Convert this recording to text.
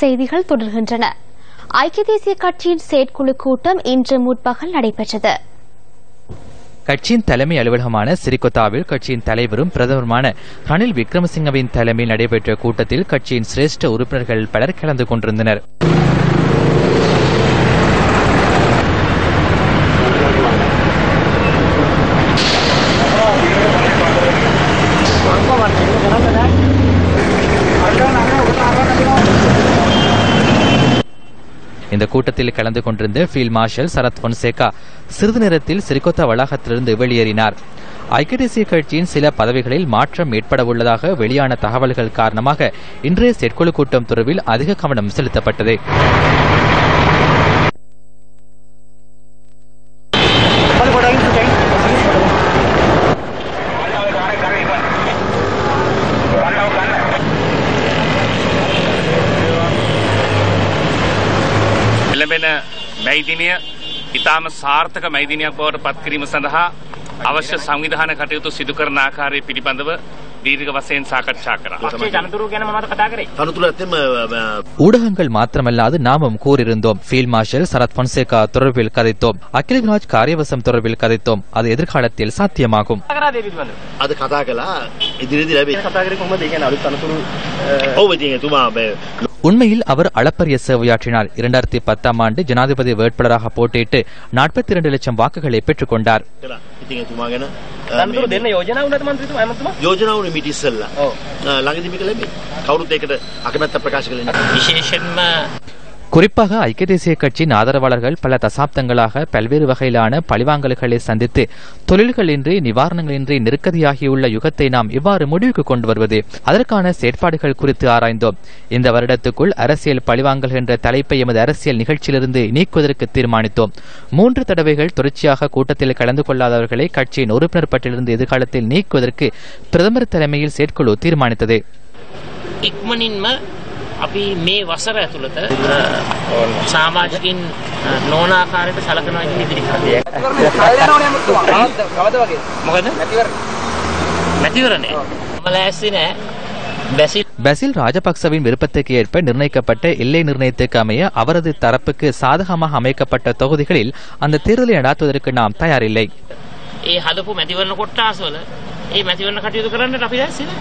செய்திகள் தொடர்கின்றன. ஐக்கிய தேசிய கட்சியின் செயற்குழு கூட்டம் இன்று முற்பகல் நடைபெற்றது. கட்சியின் தலைமை அலுவலகமான சிறிகொத்தாவில் கட்சியின் தலைவரும் பிரதமருமான ரணில் விக்ரமசிங்கவின் தலைமையில் நடைபெற்ற கூட்டத்தில் கட்சியின் சிரேஷ்ட உறுப்பினர்கள் பலர் கலந்து கொண்டிருந்தனர். இந்த கூட்டத்தில் கலந்து கொண்டிருந்த ஃபீல்ட் மார்ஷல் சரத் பொன்சேகா சிறிது நேரத்தில் சிறிகொத்தா வளாகத்திலிருந்து வெளியேறினார். ஐக்கிய தேசிய கட்சியின் சில பதவிகளில் மாற்றம் ஏற்படவுள்ளதாக வெளியான தகவல்கள் காரணமாக இன்றைய செயற்குழு கூட்டம் தொடர்பில் அதிக கவனம் செலுத்தப்பட்டது. එළඹෙන මැයිදිනය ඉතාම සාර්ථක මැයිදිනයක් බවට පත්කිරීම සඳහා අවශ්‍ය සංවිධාන කටයුතු සිදු කරන ආකාරය පිළිබඳව දීර්ඝ වශයෙන් සාකච්ඡා කරා. තනතුර ඇත්තම ஊடகங்கள் மாத்திரமல்லாது நாமும் கூறியிருந்தோம் ஃபீல்ட் மார்ஷல் சரத் பொன்சேகா தொடர்பில் கதைத்தோம் அகிலராஜ் காரியவசம் தொடர்பில் கதைத்தோம் அது எதிர்காலத்தில் சாத்தியமாகும் අද කතා කලා ඉදිරිදි ලැබේ ඔව ඉතින් එතුමා உண்மையில் அவர் அளப்பரிய சேவையாற்றினார். இரண்டாயிரத்தி பத்தாம் ஆண்டு ஜனாதிபதி வேட்பாளராக போட்டியிட்டு நாற்பத்தி இரண்டு லட்சம் வாக்குகளை பெற்றுக் கொண்டார். කලා குறிப்பாக ஐக்கிய தேசிய கட்சியின் ஆதரவாளர்கள் பல தசாப்தங்களாக பல்வேறு வகையிலான பழிவாங்கல்களை சந்தித்து தொழில்களின்றி நிவாரணங்களின்றி நெருக்கடியாகியுள்ள யுகத்தை நாம் இவ்வாறு முடிவுக்கு கொண்டு வருவது அதற்கான செயற்பாடுகள் குறித்து ஆராய்ந்தோம். இந்த வருடத்துக்குள் அரசியல் பழிவாங்கல் என்ற தலைப்பை எமது அரசியல் நிகழ்ச்சியிலிருந்து நீக்குவதற்கு தீர்மானித்தோம். மூன்று தடவைகள் தொடர்ச்சியாக கூட்டத்தில் கலந்து கொள்ளாதவர்களை கட்சியின் உறுப்பினர் பட்டியலிருந்து எதிர்காலத்தில் நீக்குவதற்கு பிரதமர் தலைமையில் செயற்குழு தீர்மானித்தது. අපි මේ වසර ඇතුළත අ, සාමාජිකින් අ, නොවන ආකාරයට සලකනවා කියන ඉදිරි මොකද මැතිවරණය මම ලෑස්ති නෑ බැසිල් பசில் ராஜபக்சவின் விருப்பத்துக்கு ஏற்ப நிர்ணயிக்கப்பட்ட எல்லை நிர்ணயத்துக்கு அமைய அவரது தரப்புக்கு சாதகமாக அமைக்கப்பட்ட தொகுதிகளில் அந்த தேர்தலை நடாத்துவதற்கு நாம் தயாரில்லை ඒ හදපු මැතිවරණ කොට්ටාසවල ඒ මැතිවරණ කටයුතු කරන්නට අපි ලෑස්ති නෑ